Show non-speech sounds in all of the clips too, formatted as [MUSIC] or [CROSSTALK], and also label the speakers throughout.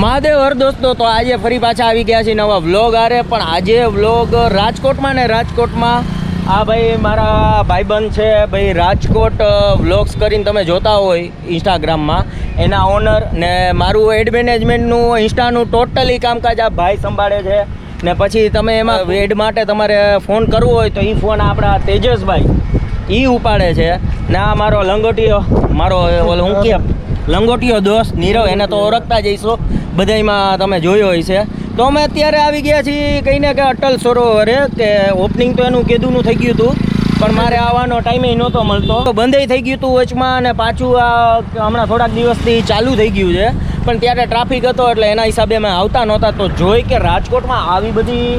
Speaker 1: મહાદેવ હર દોસ્તો તો આજે ફરી પાછા આવી ગયા છે નવા વ્લોગ આરે. પણ આજે વ્લોગ રાજકોટમાં ને રાજકોટમાં આ ભાઈ મારા ભાઈબંધ છે ભાઈ રાજકોટ વ્લોગ્સ કરીને તમે જોતા હોય ઇન્સ્ટાગ્રામમાં. એના ઓનર ને મારું એડ મેનેજમેન્ટનું ઇન્સ્ટાનું ટોટલી કામકાજ આ ભાઈ સંભાળે છે. ને પછી તમે એમાં એડ માટે તમારે ફોન કરવો હોય તો એ ફોન આપણા તેજસભાઈ. એ ઉપાડે છે. ને આ મારો લંગોટીયો, મારો ઓલો હું કે, લંગોટીયો દોસ્ત નીરવ, એને તો ઓળખતા જઈશો બધાયમાં તમે જોયો હોય છે તો અમે અત્યારે આવી ગયા છીએ કહીને કે અટલ સરોવરે કે ઓપનિંગ તો એનું કેદુનું થઈ ગયું હતું, પણ મારે આવવાનો ટાઈમે નહોતો મળતો. તો બંધ થઈ ગયું હતું વચમાં, અને પાછું આ હમણાં થોડાક દિવસથી ચાલુ થઈ ગયું છે. પણ ત્યારે ટ્રાફિક હતો, એટલે એના હિસાબે અમે આવતા નહોતા. તો જોઈ કે રાજકોટમાં આવી બધી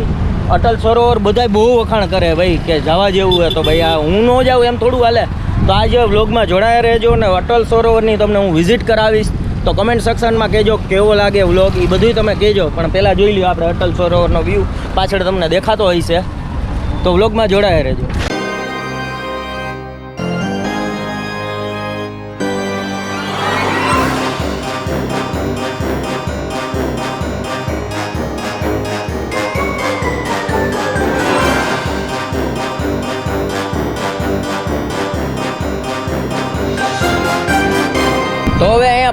Speaker 1: અટલ સરોવર બધાય બહુ વખાણ કરે ભાઈ, કે જવા જેવું હોય તો ભાઈ આ હું ન જાઉં એમ થોડું હાલે. તો આજે વ્લોગમાં જોડાયા રહેજો ને અટલ સરોવરની તમને હું વિઝિટ કરાવીશ. તો કમેન્ટ સેક્શનમાં કહેજો કેવો લાગે વ્લોગ એ બધું તમે કહેજો. પણ પહેલાં જોઈ લ્યો આપણે અટલ સરોવરનો વ્યૂ પાછળ તમને દેખાતો હોય છે તો વ્લોગમાં જોડાયા રહેજો.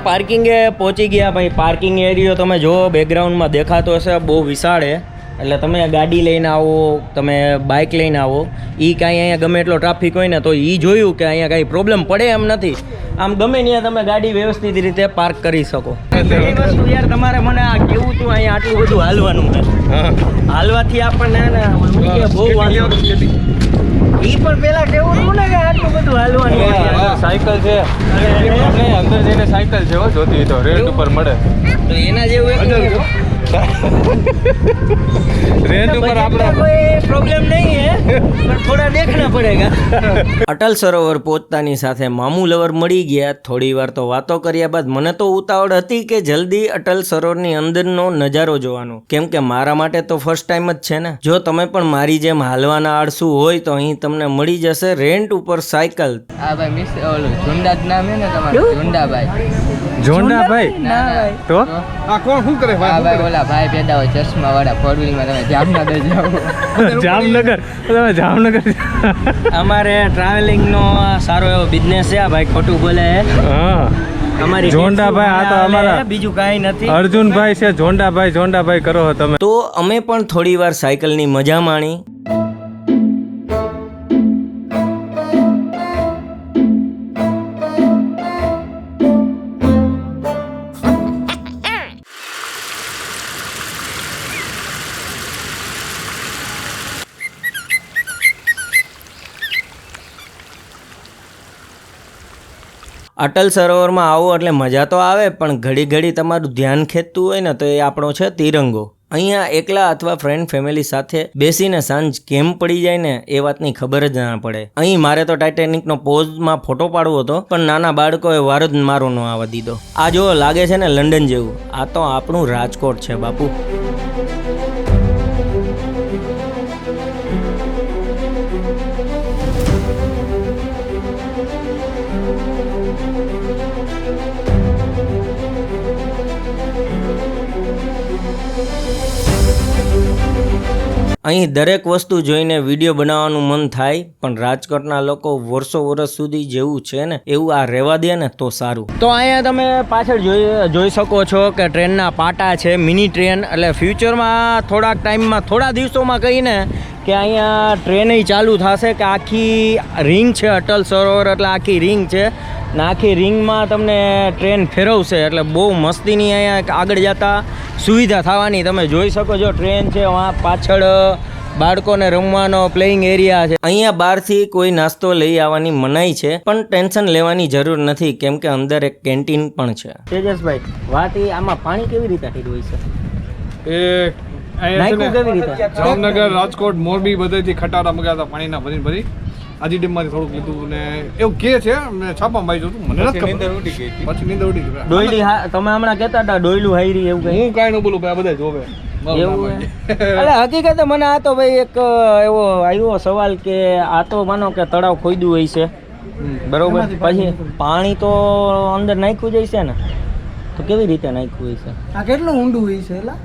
Speaker 1: પાર્કિંગે પહોંચી ગયા ભાઈ. પાર્કિંગ એરિયો તમે જો બેકગ્રાઉન્ડમાં દેખાતો હશે બહુ વિશાળ છે. એટલે તમે ગાડી લઈને આવો તમે બાઇક લઈને આવો. એ કાંઈ અહીંયા ગમે એટલો ટ્રાફિક હોય ને તો એ જોયું કે અહીંયા કાંઈ પ્રોબ્લેમ પડે એમ નથી. આમ ગમે ત્યાં તમે ગાડી વ્યવસ્થિત રીતે પાર્ક કરી શકો. એ વસ્તુ યાર તમારે મને આ કેવું તું અહીંયા આટલું બધું હાલવાનું હાલવાથી આપણને બહુ વાંધો ઈ પણ પેલા કેવું હતું ને કે આટલું બધું હાલવાનું.
Speaker 2: સાયકલ છે. અંદર જઈને સાયકલ છે હો જોતી તો. રેન્ટ ઉપર મળે.
Speaker 1: તો એના જેવું એક [LAUGHS]
Speaker 2: રેન્ટ ઉપર આપણે
Speaker 1: પ્રોબ્લેમ નહીં હે પણ થોડા દેખના પડેગા. અટલ સરોવર પહોંચતાની સાથે મામુ લવર મળી ગયા. થોડી વાર તો વાતો કર્યા બાદ મને તો ઉતાવળ હતી કે જલ્દી અટલ સરોવરની અંદરનો નજારો જોવાનો. કેમ કે મારા માટે તો ફર્સ્ટ ટાઈમ જ છે ને. જો તમે પણ મારી જેમ હાલવાના આળસુ હોય તો અહીં તમને મળી જશે રેન્ટ ઉપર સાયકલ.
Speaker 3: આ ભાઈ મિસ ઓલું ઝુંડા જ નામ હે ને તમારું? ઝુંડાભાઈ.
Speaker 2: જોંડાભાઈ
Speaker 3: ના ભાઈ.
Speaker 2: તો?
Speaker 4: આ કોણ શું કરે
Speaker 3: ભાઈ? ભાઈ ઓલા ભાઈ પેદા હોય ચશ્મા વાળા ફોર વ્હીલમાં તમે જામનગર જાઓ. [LAUGHS] [LAUGHS]
Speaker 2: જામનગર? તમે જામનગર [LAUGHS]
Speaker 1: અમારે ટ્રાવેલિંગનો સારો એવો બિઝનેસ છે આ ભાઈ ખોટું બોલે
Speaker 2: હા.
Speaker 1: અમારી
Speaker 2: જોંડાભાઈ, આ તો અમારા
Speaker 1: બીજું કાંઈ નથી.
Speaker 2: અર્જુનભાઈ છે જોંડાભાઈ જોંડાભાઈ કરો તમે.
Speaker 1: તો અમે પણ થોડી વાર સાયકલની મજા માણી. અટલ સરોવરમાં આવો એટલે મજા તો આવે, પણ ઘડી ઘડી તમારું ધ્યાન ખેંચતું હોય ને તો એ આપણો છે તિરંગો. અહીંયા એકલા અથવા ફ્રેન્ડ ફેમિલી સાથે બેસીને સાંજ કેમ પડી જાય ને એ વાતની ખબર જ ના પડે. અહીં મારે તો ટાઇટેનિકનો પોઝમાં ફોટો પાડવો હતો, પણ નાના બાળકોએ વાર જ મારો ન આવવા દીધો. આ જો લાગે છે ને લંડન જેવું. આ તો આપણું રાજકોટ છે, બાપુ. અહીં દરેક વસ્તુ જોઈને વીડિયો બનાવવાનું મન થાય, પણ રાજકોટના લોકો વર્ષો વર્ષ સુધી જેવું છે ને, એવું આ રહેવા દે ને, તો સારું. તો અહીંયા તમે પાછળ જોઈ જોઈ શકો છો કે ટ્રેનના પાટા છે, મિની ટ્રેન, એટલે ફ્યુચરમાં થોડાક ટાઈમમાં થોડા દિવસોમાં કહીને કે અહીંયા ટ્રેન ચાલુ થશે કે આખી રિંગ છે અટલ સરોવર એટલે આખી રિંગ છે. ને આખી રિંગમાં તમને ટ્રેન ફેરવશે એટલે બહુ મસ્તીની અહીંયા આગળ જતા સુવિધા થવાની. તમે જોઈ શકો છો ટ્રેન છે પાછળ બાળકોને રમવાનો પ્લેઇંગ એરિયા છે. અહીંયા બહારથી કોઈ નાસ્તો લઈ આવવાની મનાઈ છે પણ ટેન્શન લેવાની જરૂર નથી કેમ કે અંદર એક કેન્ટીન પણ છે. તેજસભાઈ વાત એ આમાં પાણી કેવી રીતે ઠીક હોય છે?
Speaker 4: એ છે જામનગર રાજકોટ મોરબી બધેથી ખટારા મગાતા પાણીના ભરી ભરી. આજી ડેમમાંથી થોડુંક લીધું ને એવું કે છે મેં છાપામાં વાંચ્યું જોતું મને નથી ખબર. પછી નીંદર ઉડી ગઈ.
Speaker 1: ડોયલી હા તમે હમણાં કહેતા હતા ડોયલું હાયરી એવું કઈ?
Speaker 4: હું કાંઈ ન બોલું ભાઈ બધા જોવે. મારું હોય.
Speaker 1: એટલે હકીકતે મને આ તો ભાઈ એક એવો આવ્યો સવાલ કે આ તો માનો કે તળાવ ખોદ્યું હોય છે. બરોબર? પછી પાણી તો અંદર નાખ્યું જાય છે ને. તો કેવી રીતે નાખ્યું હશે?
Speaker 5: આ કેટલું ઊંડું હોય છે એલા?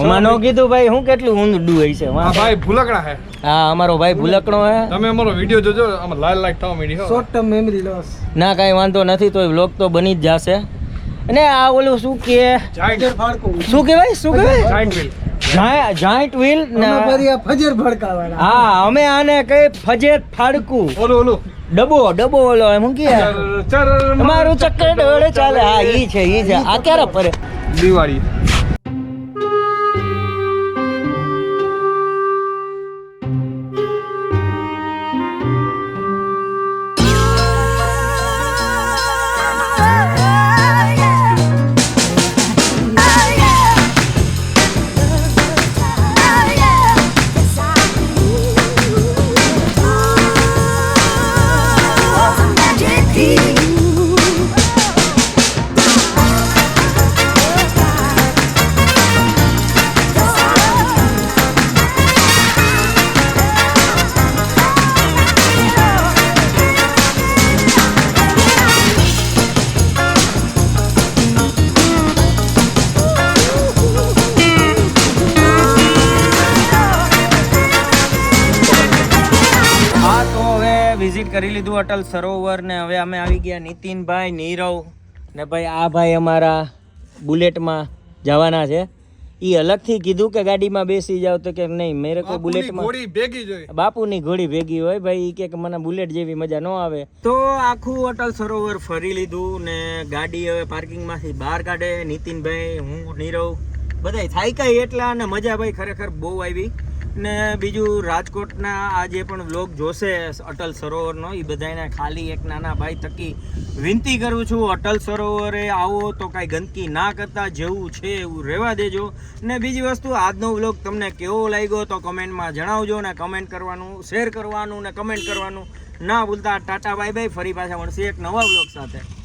Speaker 1: ઓમાં નો કીધું ભાઈ હું કેટલું ઊંડું હશે
Speaker 4: છે
Speaker 1: વાહ.
Speaker 4: ભાઈ ભૂલકણા હે.
Speaker 1: હા અમારો ભાઈ ભૂલકણો હે.
Speaker 4: તમે અમારો વિડિયો જોજો અમે લાલ લાઈટ થવા માંડી હો.
Speaker 5: શોર્ટ ટર્મ મેમરી લોસ
Speaker 1: ના કાઈ વાંધો નથી તો વ્લોગ તો બની જ જશે. અને આ ઓલું શું કે? શું કહેવાય? શું કહેવાય?
Speaker 4: જાઈન્ટ વ્હીલ
Speaker 1: જાઈન્ટ વ્હીલ
Speaker 5: ફરી ફજર ભડકાવાના
Speaker 1: હા અમે આને કઈ ફજેર ફાડકું.
Speaker 4: ઓલું ઓલું.
Speaker 1: ડબો ડબો ઓલો એમ હું કે મારું ચક્કર ડોળે ચાલે. હા ઈ છે ઈ છે. આ ક્યારે ફરે?
Speaker 4: દિવાળી.
Speaker 1: હા તો હવે વિઝિટ કરી લીધું અટલ સરોવર ને હવે અમે આવી ગયા નીતિનભાઈ નીરવ ને ભાઈ આ ભાઈ અમારા બુલેટમાં જવાના છે. એ અલગથી કીધું કે ગાડીમાં બેસી જાવ તો કે નહીં મેરે કોઈ બુલેટમાં
Speaker 4: ઘોડી ભેગી જોઈએ
Speaker 1: બાપુની ઘોડી ભેગી હોય ભાઈ કે મને બુલેટ જેવી મજા ન આવે. તો આખું અટલ સરોવર ફરી લીધું ને ગાડી હવે પાર્કિંગમાંથી બહાર કાઢે. નીતિનભાઈ હું નીરવ બધાય થાય કઈ એટલા અને મજા ભાઈ ખરેખર બહુ આવી. ને બીજું રાજકોટના આ જે પણ વ્લોગ જોશે અટલ સરોવરનો એ બધાને ખાલી એક નાના ભાઈ થકી વિનંતી કરું છું, અટલ સરોવરે આવો તો કાંઈ ગંદકી ના કરતા, જેવું છે એવું રહેવા દેજો. ને બીજી વસ્તુ, આજનો વ્લોગ તમને કેવો લાગ્યો તો કમેન્ટમાં જણાવજો ને કમેન્ટ કરવાનું, શેર કરવાનું ને કમેન્ટ કરવાનું. ના ભૂલતા, ટાટા બાય બાય ફરી પાછા મળશે એક નવા વ્લોગ સાથે.